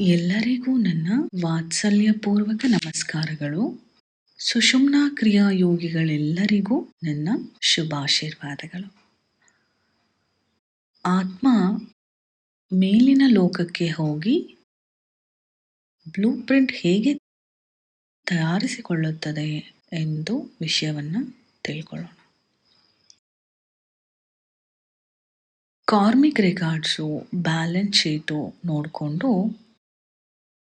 ಎಲ್ಲರಿಗೂ ನನ್ನ ವಾತ್ಸಲ್ಯಪೂರ್ವಕ ನಮಸ್ಕಾರಗಳು. ಸುಷುಮ್ನಾ ಕ್ರಿಯಾ ಯೋಗಿಗಳೆಲ್ಲರಿಗೂ ನನ್ನ ಶುಭಾಶೀರ್ವಾದಗಳು. ಆತ್ಮ ಮೇಲಿನ ಲೋಕಕ್ಕೆ ಹೋಗಿ ಬ್ಲೂ ಪ್ರಿಂಟ್ ಹೇಗೆ ತಯಾರಿಸಿಕೊಳ್ಳುತ್ತದೆ ಎಂದು ವಿಷಯವನ್ನು ತಿಳ್ಕೊಳ್ಳೋಣ. ಕಾರ್ಮಿಕ್ ರೆಕಾರ್ಡ್ಸು, ಬ್ಯಾಲೆನ್ಸ್ ಶೀಟು ನೋಡಿಕೊಂಡು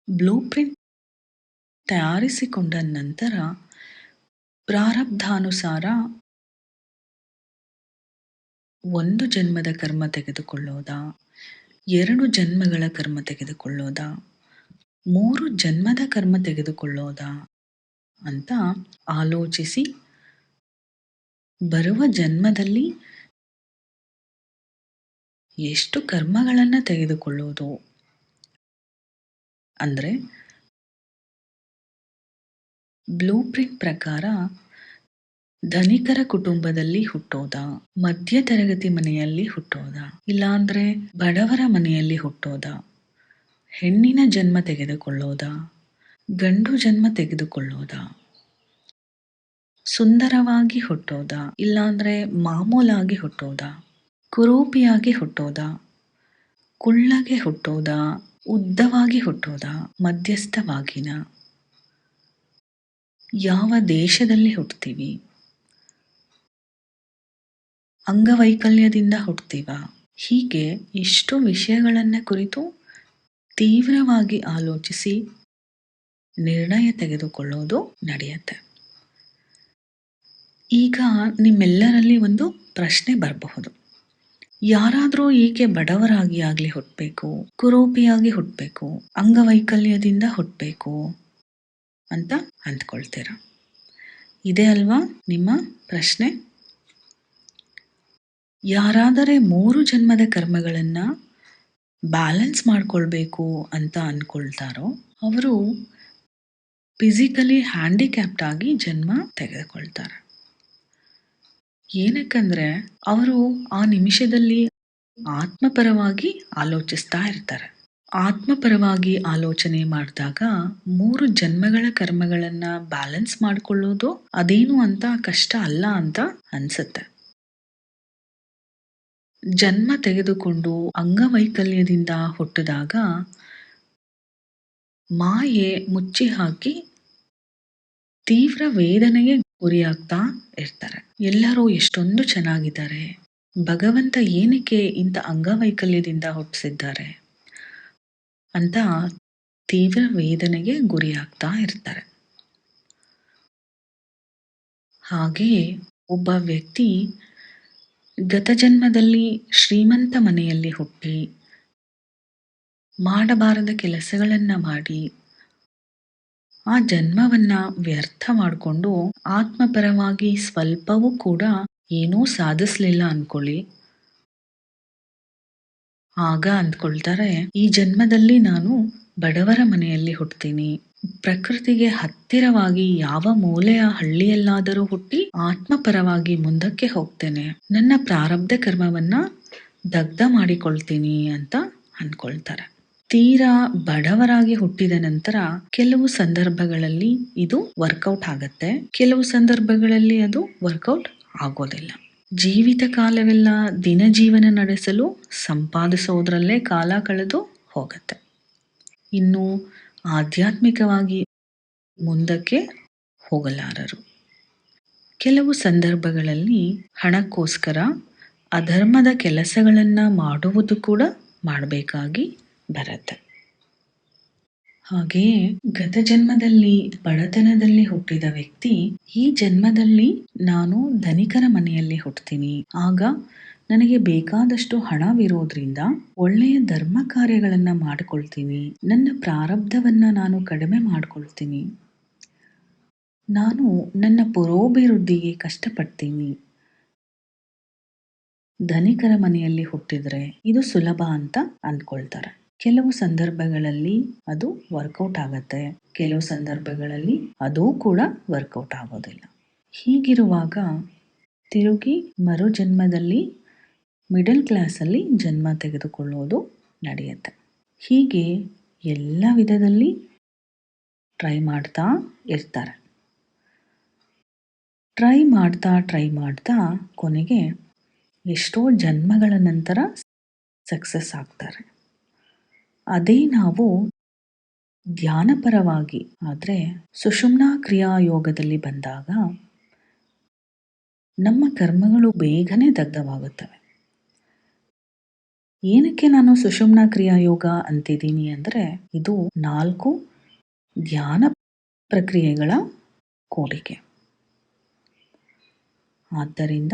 ಬ್ಲೂ ಪ್ರಿಂಟ್ ತಯಾರಿಸಿಕೊಂಡ ನಂತರ ಪ್ರಾರಬ್ಧಾನುಸಾರ ಒಂದು ಜನ್ಮದ ಕರ್ಮ ತೆಗೆದುಕೊಳ್ಳೋದಾ, ಎರಡು ಜನ್ಮಗಳ ಕರ್ಮ ತೆಗೆದುಕೊಳ್ಳೋದಾ, ಮೂರು ಜನ್ಮದ ಕರ್ಮ ತೆಗೆದುಕೊಳ್ಳೋದಾ ಅಂತ ಆಲೋಚಿಸಿ ಬರುವ ಜನ್ಮದಲ್ಲಿ ಎಷ್ಟು ಕರ್ಮಗಳನ್ನು ತೆಗೆದುಕೊಳ್ಳೋದು. ಅಂದರೆ ಬ್ಲೂ ಪ್ರಿಂಟ್ ಪ್ರಕಾರ ಧನಿಕರ ಕುಟುಂಬದಲ್ಲಿ ಹುಟ್ಟೋದ ಮಧ್ಯ ತರಗತಿ ಮನೆಯಲ್ಲಿ ಹುಟ್ಟೋದ, ಇಲ್ಲಾಂದ್ರೆ ಬಡವರ ಮನೆಯಲ್ಲಿ ಹುಟ್ಟೋದ, ಹೆಣ್ಣಿನ ಜನ್ಮ ತೆಗೆದುಕೊಳ್ಳೋದ, ಗಂಡು ಜನ್ಮ ತೆಗೆದುಕೊಳ್ಳೋದ, ಸುಂದರವಾಗಿ ಹುಟ್ಟೋದ, ಇಲ್ಲಾಂದ್ರೆ ಮಾಮೂಲಾಗಿ ಹುಟ್ಟೋದ, ಕುರೂಪಿಯಾಗಿ ಹುಟ್ಟೋದ, ಕುಳ್ಳಗೆ ಹುಟ್ಟೋದಾ ಉದ್ದವಾಗಿ ಹುಟ್ಟೋದ, ಮಧ್ಯಸ್ಥವಾಗಿನ ಯಾವ ದೇಶದಲ್ಲಿ ಹುಟ್ತೀವಿ? ಅಂಗವೈಕಲ್ಯದಿಂದ ಹುಟ್ಟುತ್ತೀವ ಹೀಗೆ ಇಷ್ಟು ವಿಷಯಗಳನ್ನು ಕುರಿತು ತೀವ್ರವಾಗಿ ಆಲೋಚಿಸಿ ನಿರ್ಣಯ ತೆಗೆದುಕೊಳ್ಳೋದು ನಡೆಯುತ್ತೆ. ಈಗ ನಿಮ್ಮೆಲ್ಲರಲ್ಲಿ ಒಂದು ಪ್ರಶ್ನೆ ಬರಬಹುದು. ಯಾರಾದರೂ ಏಕೆ ಬಡವರಾಗಿ ಆಗಲಿ ಹುಟ್ಟಬೇಕು ಕುರೂಪಿಯಾಗಿ ಹುಟ್ಟಬೇಕು ಅಂಗವೈಕಲ್ಯದಿಂದ ಹುಟ್ಟಬೇಕು ಅಂತ ಅಂದ್ಕೊಳ್ತೀರ. ಇದೆ ಅಲ್ವಾ ನಿಮ್ಮ ಪ್ರಶ್ನೆ? ಯಾರಾದರೆ ಮೂರು ಜನ್ಮದ ಕರ್ಮಗಳನ್ನು ಬ್ಯಾಲೆನ್ಸ್ ಮಾಡ್ಕೊಳ್ಬೇಕು ಅಂತ ಅಂದ್ಕೊಳ್ತಾರೋ ಅವರು ಫಿಸಿಕಲಿ ಹ್ಯಾಂಡಿಕ್ಯಾಪ್ಟ್ ಆಗಿ ಜನ್ಮ ತೆಗೆದುಕೊಳ್ತಾರೆ. ಏನಕ್ಕಂದ್ರೆ ಅವರು ಆ ನಿಮಿಷದಲ್ಲಿ ಆತ್ಮಪರವಾಗಿ ಆಲೋಚಿಸ್ತಾ ಇರ್ತಾರೆ. ಆತ್ಮಪರವಾಗಿ ಆಲೋಚನೆ ಮಾಡಿದಾಗ ಮೂರು ಜನ್ಮಗಳ ಕರ್ಮಗಳನ್ನ ಬ್ಯಾಲೆನ್ಸ್ ಮಾಡಿಕೊಳ್ಳೋದು ಅದೇನು ಅಂತ ಕಷ್ಟ ಅಲ್ಲ ಅಂತ ಅನ್ಸುತ್ತೆ. ಜನ್ಮ ತೆಗೆದುಕೊಂಡು ಅಂಗವೈಕಲ್ಯದಿಂದ ಹುಟ್ಟಿದಾಗ ಮಾಯೆ ಮುಚ್ಚಿ ಹಾಕಿ ತೀವ್ರ ವೇದನೆಗೆ ಗುರಿಯಾಗ್ತಾ ಇರ್ತಾರೆ. ಎಲ್ಲರೂ ಎಷ್ಟೊಂದು ಚೆನ್ನಾಗಿದ್ದಾರೆ. ಭಗವಂತ ಏನಕ್ಕೆ ಇಂಥ ಅಂಗವೈಕಲ್ಯದಿಂದ ಹುಟ್ಟಿಸಿದ್ದಾರೆ? ಅಂತ ತೀವ್ರ ವೇದನೆಗೆ ಗುರಿಯಾಗ್ತಾ ಇರ್ತಾರೆ. ಹಾಗೆಯೇ ಒಬ್ಬ ವ್ಯಕ್ತಿ ಗತಜನ್ಮದಲ್ಲಿ ಶ್ರೀಮಂತ ಮನೆಯಲ್ಲಿ ಹುಟ್ಟಿ, ಮಾಡಬಾರದ ಕೆಲಸಗಳನ್ನು ಮಾಡಿ ಆ ಜನ್ಮವನ್ನ ವ್ಯರ್ಥ ಮಾಡಿಕೊಂಡು ಆತ್ಮಪರವಾಗಿ ಸ್ವಲ್ಪವೂ ಕೂಡ ಏನೂ ಸಾಧಿಸ್ಲಿಲ್ಲ ಅನ್ಕೊಳ್ಳಿ. ಆಗ ಅಂದ್ಕೊಳ್ತಾರೆ, ಈ ಜನ್ಮದಲ್ಲಿ ನಾನು ಬಡವರ ಮನೆಯಲ್ಲಿ ಹುಟ್ತೀನಿ. ಪ್ರಕೃತಿಗೆ ಹತ್ತಿರವಾಗಿ ಯಾವ ಮೂಲೆಯ ಹಳ್ಳಿಯಲ್ಲಾದರೂ ಹುಟ್ಟಿ ಆತ್ಮಪರವಾಗಿ ಮುಂದಕ್ಕೆ ಹೋಗ್ತೇನೆ. ನನ್ನ ಪ್ರಾರಬ್ಧ ಕರ್ಮವನ್ನ ದಗ್ಧ ಮಾಡಿಕೊಳ್ತೀನಿ ಅಂತ ಅಂದ್ಕೊಳ್ತಾರೆ. ತೀರಾ ಬಡವರಾಗಿ ಹುಟ್ಟಿದ ನಂತರ ಕೆಲವು ಸಂದರ್ಭಗಳಲ್ಲಿ ಇದು ವರ್ಕೌಟ್ ಆಗತ್ತೆ. ಕೆಲವು ಸಂದರ್ಭಗಳಲ್ಲಿ ಅದು ವರ್ಕೌಟ್ ಆಗೋದಿಲ್ಲ. ಜೀವಿತ ಕಾಲವೆಲ್ಲ ದಿನ ಜೀವನ ನಡೆಸಲು ಸಂಪಾದಿಸೋದ್ರಲ್ಲೇ ಕಾಲ ಕಳೆದು ಹೋಗತ್ತೆ. ಇನ್ನು ಆಧ್ಯಾತ್ಮಿಕವಾಗಿ ಮುಂದಕ್ಕೆ ಹೋಗಲಾರರು. ಕೆಲವು ಸಂದರ್ಭಗಳಲ್ಲಿ ಹಣಕ್ಕೋಸ್ಕರ ಅಧರ್ಮದ ಕೆಲಸಗಳನ್ನು ಮಾಡುವುದು ಕೂಡ ಮಾಡಬೇಕಾಗಿ ಬರುತ್ತೆ. ಹಾಗೆಯೇ ಗತ ಜನ್ಮದಲ್ಲಿ, ಬಡತನದಲ್ಲಿ ಹುಟ್ಟಿದ ವ್ಯಕ್ತಿ, ಈ ಜನ್ಮದಲ್ಲಿ ನಾನು ಧನಿಕರ ಮನೆಯಲ್ಲಿ ಹುಟ್ಟುತ್ತೀನಿ ಆಗ ನನಗೆ ಬೇಕಾದಷ್ಟು ಹಣವಿರೋದ್ರಿಂದ ಒಳ್ಳೆಯ ಧರ್ಮ ಕಾರ್ಯಗಳನ್ನ ಮಾಡಿಕೊಳ್ತೀನಿ. ನನ್ನ ಪ್ರಾರಬ್ಧವನ್ನ ನಾನು ಕಡಿಮೆ ಮಾಡ್ಕೊಳ್ತೀನಿ. ನಾನು ನನ್ನ ಪುರೋಭಿವೃದ್ಧಿಗೆ ಕಷ್ಟಪಡ್ತೀನಿ. ಧನಿಕರ ಮನೆಯಲ್ಲಿ ಹುಟ್ಟಿದ್ರೆ ಇದು ಸುಲಭ ಅಂತ ಅಂದ್ಕೊಳ್ತಾರೆ ಕೆಲವು ಸಂದರ್ಭಗಳಲ್ಲಿ ಅದು ವರ್ಕೌಟ್ ಆಗತ್ತೆ. ಕೆಲವು ಸಂದರ್ಭಗಳಲ್ಲಿ ಅದು ಕೂಡ ವರ್ಕೌಟ್ ಆಗೋದಿಲ್ಲ. ಹೀಗಿರುವಾಗ ತಿರುಗಿ ಮರು ಜನ್ಮದಲ್ಲಿ ಮಿಡಲ್ ಕ್ಲಾಸಲ್ಲಿ ಜನ್ಮ ತೆಗೆದುಕೊಳ್ಳೋದು ನಡೆಯುತ್ತೆ. ಹೀಗೆ ಎಲ್ಲ ವಿಧದಲ್ಲಿ ಟ್ರೈ ಮಾಡ್ತಾ ಇರ್ತಾರೆ. ಟ್ರೈ ಮಾಡ್ತಾ ಟ್ರೈ ಮಾಡ್ತಾ ಕೊನೆಗೆ ಎಷ್ಟೋ ಜನ್ಮಗಳ ನಂತರ ಸಕ್ಸಸ್ ಆಗ್ತಾರೆ. ಅದೇ ನಾವು ಧ್ಯಾನಪರವಾಗಿ ಆದರೆ ಸುಷುಮ್ನಾ ಕ್ರಿಯಾಯೋಗದಲ್ಲಿ ಬಂದಾಗ ನಮ್ಮ ಕರ್ಮಗಳು ಬೇಗನೆ ದಗ್ಧವಾಗುತ್ತವೆ. ಏನಕ್ಕೆ ನಾನು ಸುಷುಮ್ನ ಕ್ರಿಯಾಯೋಗ ಅಂತಿದ್ದೀನಿ ಅಂದರೆ ಇದು ನಾಲ್ಕು ಧ್ಯಾನ ಪ್ರಕ್ರಿಯೆಗಳ ಕೂಡಿಕೆ ಆದ್ದರಿಂದ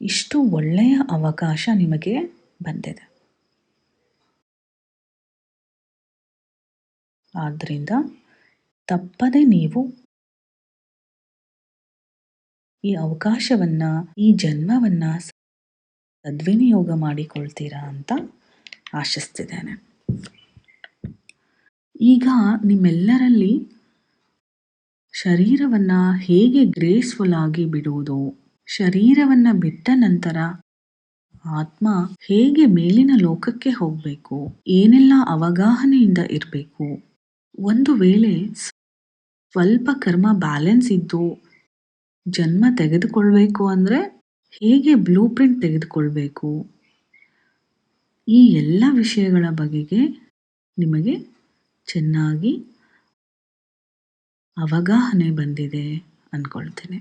ಇಷ್ಟು ಒಳ್ಳೆಯ ಅವಕಾಶ ನಿಮಗೆ ಬಂದಿದೆ. ಆದ್ದರಿಂದ ತಪ್ಪದೆ ನೀವು ಈ ಅವಕಾಶವನ್ನ, ಈ ಜನ್ಮವನ್ನ ಸದ್ವಿನಿಯೋಗ ಮಾಡಿಕೊಳ್ತೀರಾ ಅಂತ ಆಶಿಸ್ತಿದ್ದೇನೆ. ಈಗ ನಿಮ್ಮೆಲ್ಲರಲ್ಲಿ ಶರೀರವನ್ನು ಹೇಗೆ ಗ್ರೇಸ್ಫುಲ್ ಆಗಿ ಬಿಡುವುದು, ಶರೀರವನ್ನು ಬಿಟ್ಟ ನಂತರ ಆತ್ಮ ಹೇಗೆ ಮೇಲಿನ ಲೋಕಕ್ಕೆ ಹೋಗಬೇಕು, ಏನೆಲ್ಲ ಅವಗಾಹನೆಯಿಂದ ಇರಬೇಕು ಒಂದು ವೇಳೆ ಸ್ವಲ್ಪ ಕರ್ಮ ಬ್ಯಾಲೆನ್ಸ್ ಇದ್ದು ಜನ್ಮ ತೆಗೆದುಕೊಳ್ಬೇಕು ಅಂದರೆ ಹೇಗೆ ಬ್ಲೂ ಪ್ರಿಂಟ್ ತೆಗೆದುಕೊಳ್ಬೇಕು? ಈ ಎಲ್ಲ ವಿಷಯಗಳ ಬಗೆಗೆ ನಿಮಗೆ ಚೆನ್ನಾಗಿ ಅವಗಾಹನೆ ಬಂದಿದೆ ಅಂದ್ಕೊಳ್ತೇನೆ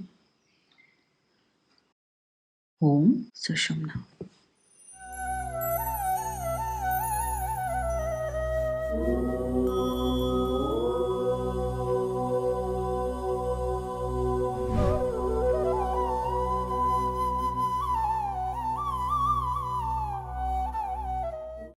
ಓಂ ಸುಷುಮ್ನ